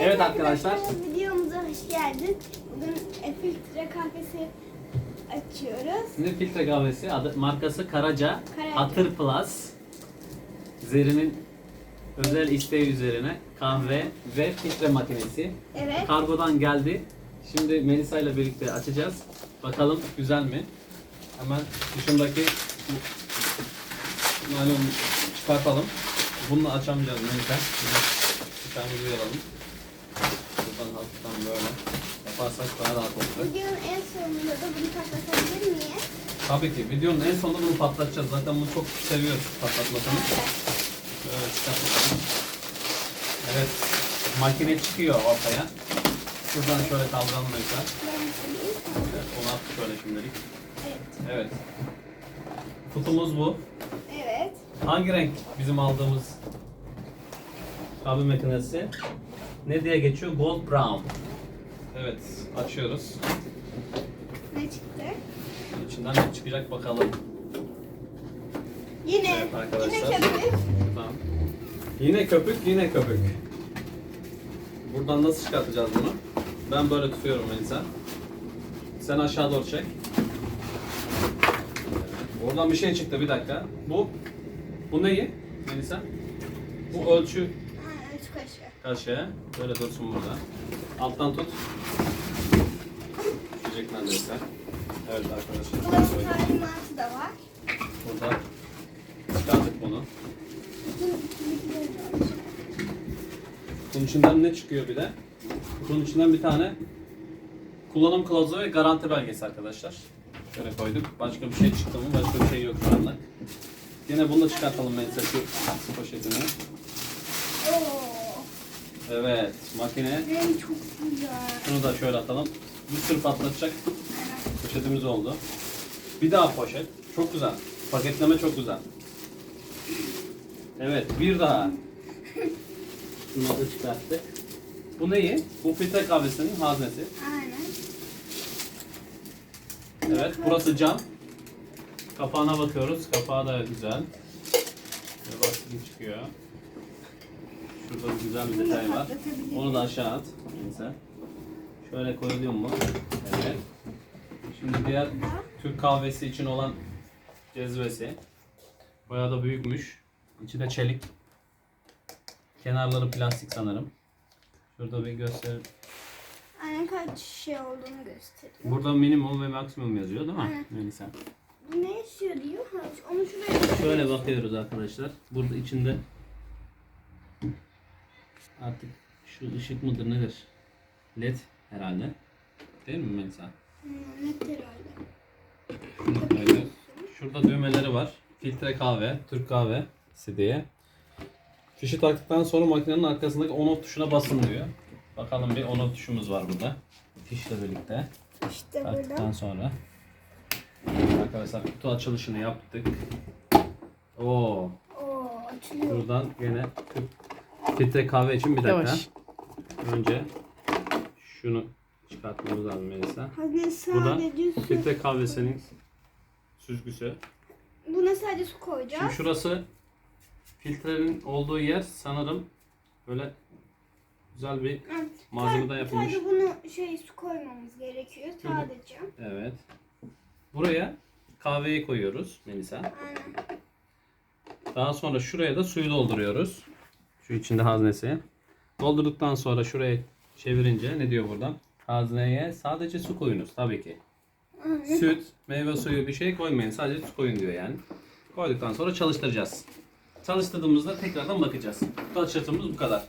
Evet arkadaşlar. Videomuza hoş geldin. Bugün filtre kahvesi açıyoruz. Şimdi filtre kahvesi adı, markası Karaca, Karaca. Atır Plus. Zerinin özel isteği üzerine kahve ve filtre makinesi. Evet. Kargodan geldi. Şimdi Melisa ile birlikte açacağız. Bakalım güzel mi? Hemen dışındaki naylonu çıkartalım. Bununla açamayacağız Melisa. Bıçağımızı yaralım. Buradan hafiften böyle yaparsak daha rahat olacak. Videonun en sonunda da bunu patlatabilir miyiz? Tabii ki. Videonun en sonunda bunu patlatacağız. Zaten bunu çok seviyoruz patlatmasını. Evet. Evet, çıkartalım. Evet, makine çıkıyor ortaya. Şuradan şöyle kaldıralım mesela. Evet, onu attık şöyle şimdilik. Evet. Evet. Kutumuz bu. Evet. Hangi renk bizim aldığımız kahve makinesi? Ne diye geçiyor? Gold brown. Evet, açıyoruz. Ne çıktı? İçinden ne çıkacak bakalım. Yine. Evet arkadaşlar. Yine köpük. Tamam. Yine köpük, yine köpük. Buradan nasıl çıkartacağız bunu? Ben böyle tutuyorum Melisa. Sen aşağı doğru çek. Oradan bir şey çıktı bir dakika. Bu bu neyi Melisa? Bu ölçü Ha, üç kaşığı. Kaşığı. Böyle dursun burada. Alttan tut. Düşecek neredeyse. Evet arkadaşlar. Şöyle koyduk. talimatı da var. Burada çıkardık bunu. Bunun içinden ne çıkıyor bir de? Bunun içinden bir tane kullanım kılavuzu ve garanti belgesi arkadaşlar. Şöyle koyduk. Başka bir şey çıktı mı? Başka bir şey yok şu anda. Yine bunu da çıkartalım mesela şu poşetini. Oo. Evet, makine. Renk çok güzel. Şunu da şöyle atalım. Bir sürü patlatacak poşetimiz oldu. Bir daha poşet. Çok güzel. Paketleme çok güzel. Evet, bir daha. Şunu da çıkarttık. Bu neyi? Bu filtre kahvesinin haznesi. Aynen. Evet, burası cam. Kapağına bakıyoruz. Kapağı da güzel. Ve bak çıkıyor. Şurada bir güzel bir detay var. Onu da aşağı at. Neyse. Şöyle koyuluyor mu? Evet. Şimdi diğer Türk kahvesi için olan cezvesi. Bayağı da büyükmüş. İçi de çelik. Kenarları plastik sanırım. Şurada bir göster. Aynen kaç şey olduğunu gösteriyor. Burada minimum ve maksimum yazıyor değil mi? Aynen. Melisa? Bu ne diyor? Ha, onu şuraya Şöyle bakıyoruz arkadaşlar. Burada içinde artık şu ışık mıdır nedir? LED herhalde. Değil mi Melisa? Hmm, net herhalde. Koyuyoruz. Şurada düğmeleri var. Filtre kahve, Türk kahvesi diye. Fişi taktıktan sonra makinenin arkasındaki on off tuşuna basın diyor. Bakalım bir on off tuşumuz var burada. Fişle birlikte. İşte Taktıktan burada. sonra. Arkadaşlar kutu açılışını yaptık. Oo, Oo açılıyor. Buradan gene Türk filtre kahve için bir dakika. Yavaş. Önce şunu çıkartmamız lazım Melisa. Bu da sadece su. filtre kahvesinin süzgüsü. Buna sadece su koyacağız. Şimdi şurası filtrenin olduğu yer sanırım böyle güzel bir Evet, malzemeden yapılmış. Sadece bunu şey su koymamız gerekiyor sadece. Evet. Buraya kahveyi koyuyoruz Melisa. Aynen. Daha sonra şuraya da suyu dolduruyoruz. Şu içinde haznesi. Doldurduktan sonra şuraya çevirince ne diyor buradan? Hazneye sadece su koyunuz tabii ki. Süt, meyve suyu bir şey koymayın. Sadece su koyun diyor yani. Koyduktan sonra çalıştıracağız. Çalıştırdığımızda tekrardan bakacağız. Açılışımız bu kadar.